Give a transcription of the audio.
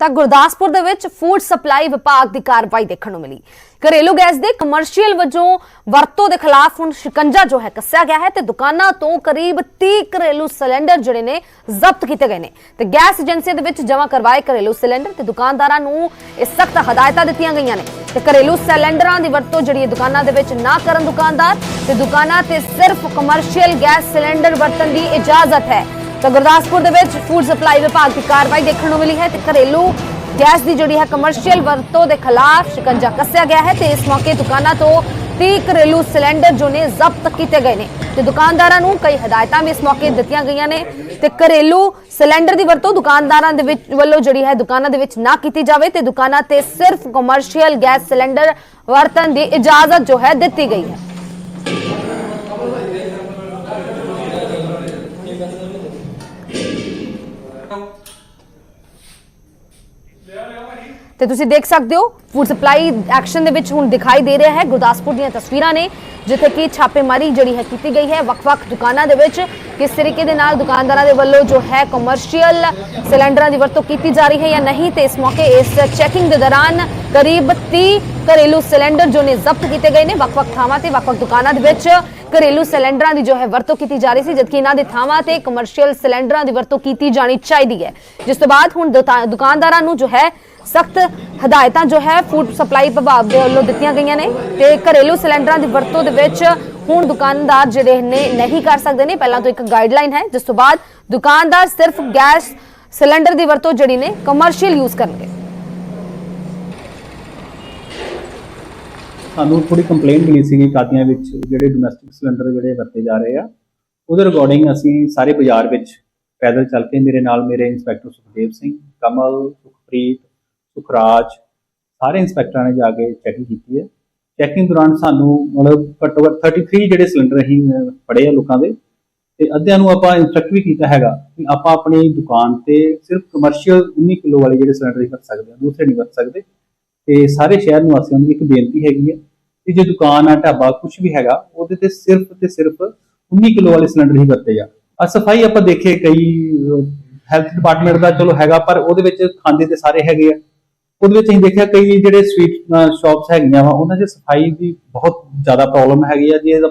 ਤਾਂ ਗੁਰਦਾਸਪੁਰ ਦੇ ਵਿੱਚ ਫੂਡ ਸਪਲਾਈ ਵਿਭਾਗ ਦੀ ਕਾਰਵਾਈ ਦੇਖਣ ਨੂੰ ਮਿਲੀ। ਘਰੇਲੂ ਗੈਸ ਦੇ ਕਮਰਸ਼ੀਅਲ ਵਜੋਂ ਵਰਤੋਂ ਦੇ ਖਿਲਾਫ ਹੁਣ ਸ਼ਿਕੰਜਾ ਜੋ ਹੈ ਕੱਸਿਆ ਗਿਆ ਹੈ ਤੇ ਦੁਕਾਨਾਂ ਤੋਂ ਕਰੀਬ 30 ਘਰੇਲੂ ਸਿਲੰਡਰ ਜਿਹੜੇ ਨੇ ਜ਼ਬਤ ਕੀਤੇ ਗਏ ਨੇ ਤੇ ਗੈਸ ਏਜੰਸੀਆਂ ਦੇ ਵਿੱਚ ਜਮ੍ਹਾਂ ਕਰਵਾਏ ਘਰੇਲੂ ਸਿਲੰਡਰ ਤੇ ਦੁਕਾਨਦਾਰਾਂ ਨੂੰ ਇਹ ਸਖਤ ਹਦਾਇਤਾਂ ਦਿੱਤੀਆਂ ਗਈਆਂ ਨੇ। ਤੇ ਘਰੇਲੂ ਸਿਲੰਡਰਾਂ ਦੀ ਵਰਤੋਂ ਜਿਹੜੀ ਹੈ ਦੁਕਾਨਾਂ ਦੇ ਵਿੱਚ ਨਾ ਕਰਨ ਦੁਕਾਨਦਾਰ ਤੇ ਦੁਕਾਨਾਂ ਤੇ ਸਿਰਫ ਕਮਰਸ਼ੀਅਲ ਗੈਸ ਸਿਲੰਡਰ ਵਰਤਣ ਦੀ ਇਜਾਜ਼ਤ ਹੈ। ਤਾਂ ਗੁਰਦਾਸਪੁਰ ਦੇ ਵਿੱਚ ਫੂਡ ਸਪਲਾਈ ਵਿਭਾਗ ਦੀ ਕਾਰਵਾਈ ਦੇਖਣ ਨੂੰ ਮਿਲੀ ਹੈ ਤੇ ਘਰੇਲੂ ਗੈਸ ਦੀ ਜਿਹੜੀ ਹੈ ਕਮਰਸ਼ੀਅਲ ਵਰਤੋਂ ਦੇ ਖਿਲਾਫ ਸ਼ਿਕੰਜਾ ਕੱਸਿਆ ਗਿਆ ਹੈ ਤੇ ਇਸ ਮੌਕੇ ਦੁਕਾਨਾਂ ਤੋਂ 30 ਘਰੇਲੂ ਸਿਲੰਡਰ ਜੋ ਨੇ ਜ਼ਬਤ ਕੀਤੇ ਗਏ ਨੇ ਤੇ ਦੁਕਾਨਦਾਰਾਂ ਨੂੰ ਕਈ ਹਦਾਇਤਾਂ ਵੀ ਇਸ ਮੌਕੇ ਦਿੱਤੀਆਂ ਗਈਆਂ ਨੇ ਤੇ ਘਰੇਲੂ ਸਿਲੰਡਰ ਦੀ ਵਰਤੋਂ ਦੁਕਾਨਦਾਰਾਂ ਦੇ ਵਿੱਚ ਵੱਲੋਂ ਜਿਹੜੀ ਹੈ ਦੁਕਾਨਾਂ ਦੇ ਵਿੱਚ ਨਾ ਕੀਤੀ ਜਾਵੇ ਤੇ ਦੁਕਾਨਾਂ ਤੇ ਸਿਰਫ ਕਮਰਸ਼ੀਅਲ ਗੈਸ ਸਿਲੰਡਰ ਵਰਤਣ ਦੀ ਇਜਾਜ਼ਤ ਜੋ ਹੈ ਦਿੱਤੀ ਗਈ ਹੈ। ਤੇ ਤੁਸੀਂ ਦੇਖ ਸਕਦੇ ਹੋ ਫੂਡ ਸਪਲਾਈ ਐਕਸ਼ਨ ਦੇ ਵਿੱਚ ਹੁਣ ਦਿਖਾਈ ਦੇ ਰਿਹਾ ਹੈ। ਗੁਰਦਾਸਪੁਰ ਦੀਆਂ ਤਸਵੀਰਾਂ ਨੇ, ਜਿੱਥੇ ਕਿ ਛਾਪੇਮਾਰੀ ਜਿਹੜੀ ਹੈ ਕੀਤੀ ਗਈ ਹੈ। ਵੱਖ-ਵੱਖ ਦੁਕਾਨਾਂ ਦੇ ਵਿੱਚ ਕਿਸ ਤਰੀਕੇ ਦੇ ਨਾਲ ਦੁਕਾਨਦਾਰਾਂ ਦੇ ਵੱਲੋਂ ਜੋ ਹੈ ਕਮਰਸ਼ੀਅਲ ਸਿਲੰਡਰਾਂ ਦੀ ਵਰਤੋਂ ਕੀਤੀ ਜਾ ਰਹੀ ਹੈ ਜਾਂ ਨਹੀਂ, ਤੇ ਇਸ ਮੌਕੇ ਇਸ ਚੈਕਿੰਗ ਦੇ ਦੌਰਾਨ ਕਰੀਬ 30 ਘਰੇਲੂ ਸਿਲੰਡਰ ਜੋ ਨੇ ਜ਼ਬਤ ਕੀਤੇ ਗਏ ਨੇ। ਵੱਖ-ਵੱਖ ਥਾਵਾਂ ਤੇ ਵੱਖ-ਵੱਖ ਦੁਕਾਨਾਂ ਦੇ ਵਿੱਚ ਘਰੇਲੂ ਸਿਲੰਡਰਾਂ ਦੀ ਜੋ ਹੈ ਵਰਤੋਂ ਕੀਤੀ ਜਾ ਰਹੀ ਸੀ, ਜਦਕਿ ਇਹਨਾਂ ਦੇ ਥਾਵਾਂ ਤੇ ਕਮਰਸ਼ੀਅਲ ਸਿਲੰਡਰਾਂ ਦੀ ਵਰਤੋਂ ਕੀਤੀ ਜਾਣੀ ਚਾਹੀਦੀ ਹੈ। ਜਿਸ ਤੋਂ ਬਾਅਦ ਹੁਣ ਦੁਤਾ- ਦੁਕਾਨਦਾਰਾਂ ਨੂੰ ਜੋ ਹੈ ਸਖਤ ਹਦਾਇਤਾਂ ਜੋ ਹੈ ਫੂਡ ਸਪਲਾਈ ਵਿਭਾਗ ਦੇ ਵੱਲੋਂ ਦਿੱਤੀਆਂ ਗਈਆਂ ਨੇ ਤੇ ਘਰੇਲੂ ਸਿਲੰਡਰਾਂ ਦੀ ਵਰਤੋਂ ਦੇ ਵਿੱਚ ਹੁਣ ਦੁਕਾਨਦਾਰ ਜਿਹੜੇ ਨੇ ਨਹੀਂ ਕਰ ਸਕਦੇ ਨੇ। ਪਹਿਲਾਂ ਤੋਂ ਇੱਕ ਗਾਈਡਲਾਈਨ ਹੈ, ਜਿਸ ਤੋਂ ਬਾਅਦ ਦੁਕਾਨਦਾਰ ਸਿਰਫ ਗੈਸ ਸਿਲੰਡਰ ਦੀ ਵਰਤੋਂ ਜਿਹੜੀ ਨੇ ਕਮਰਸ਼ੀਅਲ ਯੂਜ਼ ਕਰਨਗੇ। ਸਾਨੂੰ ਥੋੜੀ ਕੰਪਲੇਂਟ ਮਿਲੀ ਸੀਗੀ ਕਾਦੀਆਂ ਵਿੱਚ, ਜਿਹੜੇ ਡੋਮੈਸਟਿਕ ਸਿਲੰਡਰ ਜਿਹੜੇ ਵਰਤੇ ਜਾ ਰਹੇ ਆ। ਉਹਦੇ ਰਿਗਾਰਡਿੰਗ ਅਸੀਂ ਸਾਰੇ ਬਾਜ਼ਾਰ ਵਿੱਚ ਪੈਦਲ ਚੱਲ ਕੇ ਮੇਰੇ ਨਾਲ ਮੇਰੇ ਇੰਸਪੈਕਟਰ ਸੁਖਦੇਵ ਸਿੰਘ, ਕਮਲ, ਸੁਖਪ੍ਰੀਤ, ਸੁਖਰਾਜ, ਸਾਰੇ ਇੰਸਪੈਕਟਰਾਂ ਨੇ ਜਾ ਕੇ ਚੈਕਿੰਗ ਕੀਤੀ ਹੈ। ਚੈਕਿੰਗ ਦੌਰਾਨ ਸਾਨੂੰ ਮਤਲਬ ਘੱਟੋ ਘੱਟ 33 ਜਿਹੜੇ ਸਿਲੰਡਰ ਅਸੀਂ ਫੜੇ ਆ ਲੋਕਾਂ ਦੇ। ਤੇ ਅੱਧਿਆਂ ਨੂੰ ਆਪਾਂ ਇੰਸਟਰਕਟ ਵੀ ਕੀਤਾ ਹੈਗਾ ਕਿ ਆਪਾਂ ਆਪਣੀ ਦੁਕਾਨ ਤੇ ਸਿਰਫ ਕਮਰਸ਼ੀਅਲ 19 ਕਿਲੋ ਵਾਲੇ ਜਿਹੜੇ ਸਿਲੰਡਰ ਹੀ ਵਰਤ ਸਕਦੇ ਹਾਂ, ਦੂਸਰੇ ਨਹੀਂ ਵਰਤ ਸਕਦੇ। ਤੇ ਸਾਰੇ ਸ਼ਹਿਰ ਨਿਵਾਸੀਆਂ ਨੂੰ ਇੱਕ ਬੇਨਤੀ ਹੈਗੀ ਹੈ ਕਿ ਜੇ ਦੁਕਾਨ ਆ, ਢਾਬਾ ਕੁਝ ਵੀ ਹੈਗਾ, ਉਹਦੇ ਤੇ ਸਿਰਫ ਤੇ ਸਿਰਫ 19 ਕਿਲੋ ਵਾਲੇ ਸਿਲੰਡਰ ਹੀ ਵਰਤੇ ਜਾ। ਆ ਸਫ਼ਾਈ ਆਪਾਂ ਦੇਖੇ, ਕਈ ਹੈਲਥ ਡਿਪਾਰਟਮੈਂਟ ਦਾ ਚਲੋ ਹੈਗਾ, ਪਰ ਉਹਦੇ ਵਿੱਚ ਖਾਂਦੇ ਤੇ ਸਾਰੇ ਹੈਗੇ ਆ। ਉਹਦੇ ਵਿੱਚ ਅਸੀਂ ਦੇਖਿਆ, ਕਈ ਜਿਹੜੇ ਸਵੀਟ ਸ਼ਾਪਸ ਹੈਗੀਆਂ ਵਾ, ਉਹਨਾਂ 'ਚ ਸਫ਼ਾਈ ਦੀ ਬਹੁਤ ਜ਼ਿਆਦਾ ਪ੍ਰੋਬਲਮ ਹੈਗੀ ਆ, ਜੇ ਆਪਾਂ